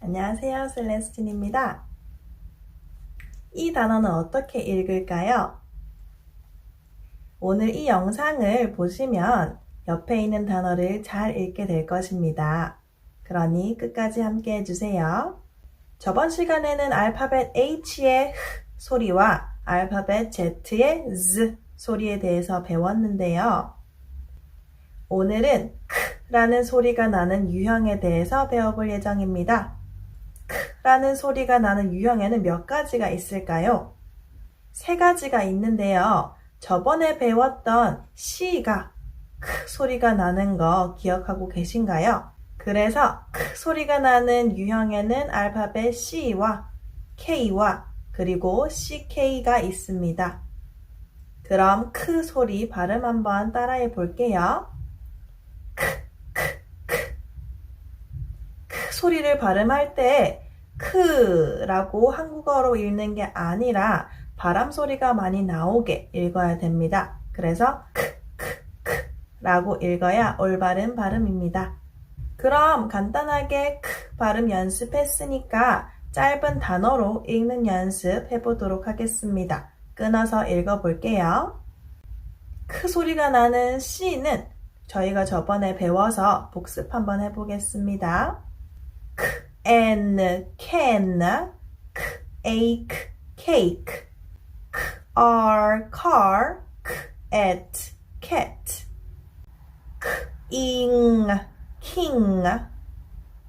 안녕하세요. 셀레스틴입니다. 이 단어는 어떻게 읽을까요? 오늘 이 영상을 보시면 옆에 있는 단어를 잘 읽게 될 것입니다. 그러니 끝까지 함께 해주세요. 저번 시간에는 알파벳 H의 흐 소리와 알파벳 Z의 Z 소리에 대해서 배웠는데요. 오늘은 크라는 소리가 나는 유형에 대해서 배워볼 예정입니다. 크라는 소리가 나는 유형에는 몇 가지가 있을까요? 세 가지가 있는데요. 저번에 배웠던 C가 크 소리가 나는 거 기억하고 계신가요? 그래서 크 소리가 나는 유형에는 알파벳 C와 K와 그리고 CK가 있습니다. 그럼 크 소리 발음 한번 따라해 볼게요. 크 소리를 발음할 때 크라고 한국어로 읽는 게 아니라 바람 소리가 많이 나오게 읽어야 됩니다. 그래서 크크크라고 읽어야 올바른 발음입니다. 그럼 간단하게 크 발음 연습했으니까 짧은 단어로 읽는 연습 해보도록 하겠습니다. 끊어서 읽어볼게요. 크 소리가 나는 C는 저희가 저번에 배워서 복습 한번 해보겠습니다. 크, and can k ache cake k r car k at cat k ing king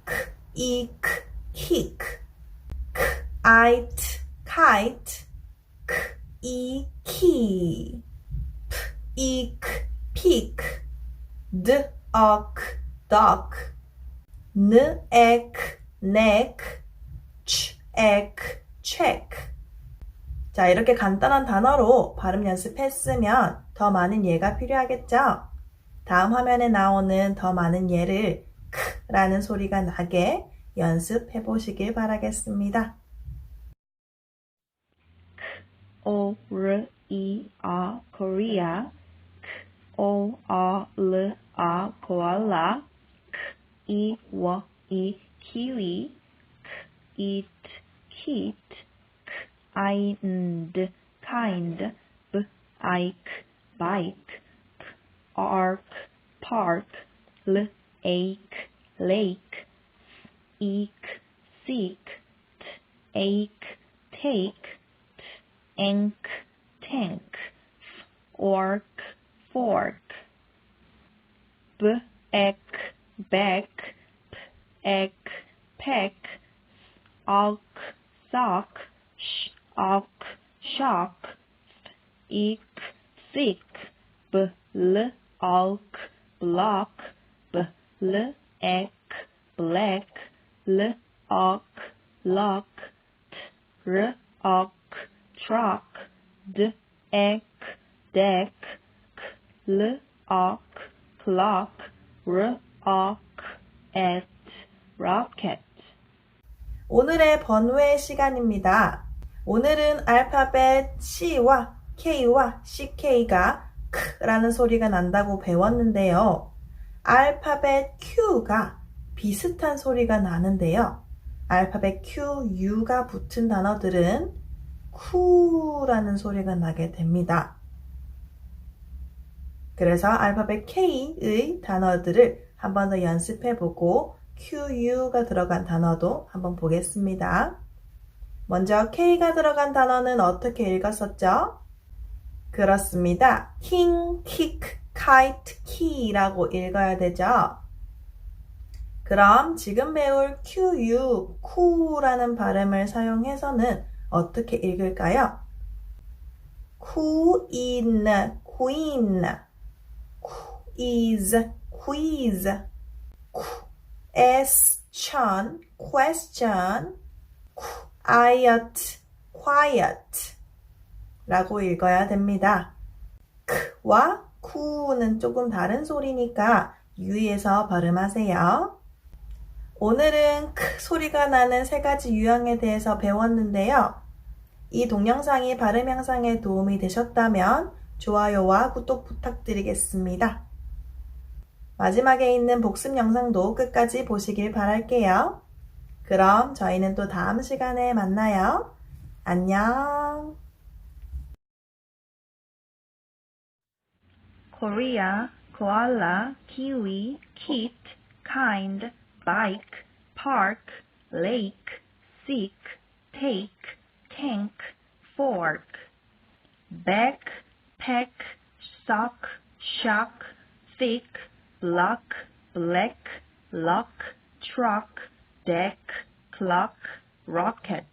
k eek kick k it kite k e key p eek peek d ok dock n ek neck, ch, ek, check. 자, 이렇게 간단한 단어로 발음 연습했으면 더 많은 예가 필요하겠죠? 다음 화면에 나오는 더 많은 예를 크라는 소리가 나게 연습해 보시길 바라겠습니다. O R E R Korea O R L R koala E W E kiwi K eat kit K I N D kind B I K bike P ark park L ache lake eek seek T ache take ink, tank, orc, fork, b, ek, back, p, ek, peck, alk, sock, sh, ok, shock, eek, sick, b, l, alk, block, b, l, ek, black, l, ok, lock, t, r, ok, truck, d, ek, deck, k, l, ok, clock, r, ok, at, rocket. 오늘의 번외 시간입니다. 오늘은 알파벳 C와 K와 CK가 크라는 소리가 난다고 배웠는데요. 알파벳 Q가 비슷한 소리가 나는데요. 알파벳 Q, U가 붙은 단어들은 쿠라는 소리가 나게 됩니다. 그래서 알파벳 K의 단어들을 한 번 더 연습해 보고 QU가 들어간 단어도 한번 보겠습니다. 먼저 K가 들어간 단어는 어떻게 읽었었죠? 그렇습니다. king, kick, kite, key라고 읽어야 되죠. 그럼 지금 배울 QU, 쿠라는 발음을 사용해서는 어떻게 읽을까요? queen, queen, quiz, quiz, question, question, quiet, quiet 라고 읽어야 됩니다. 크와 쿠는 조금 다른 소리니까 유의해서 발음하세요. 오늘은 크 소리가 나는 세 가지 유형에 대해서 배웠는데요. 이 동영상이 발음 향상에 도움이 되셨다면 좋아요와 구독 부탁드리겠습니다. 마지막에 있는 복습 영상도 끝까지 보시길 바랄게요. 그럼 저희는 또 다음 시간에 만나요. 안녕. Korea, koala, kiwi, kit, kind, bike, park, lake, sick, take, tank, fork. Back, pack, sock, shock, thick, block, black, lock, truck, deck, clock, rocket.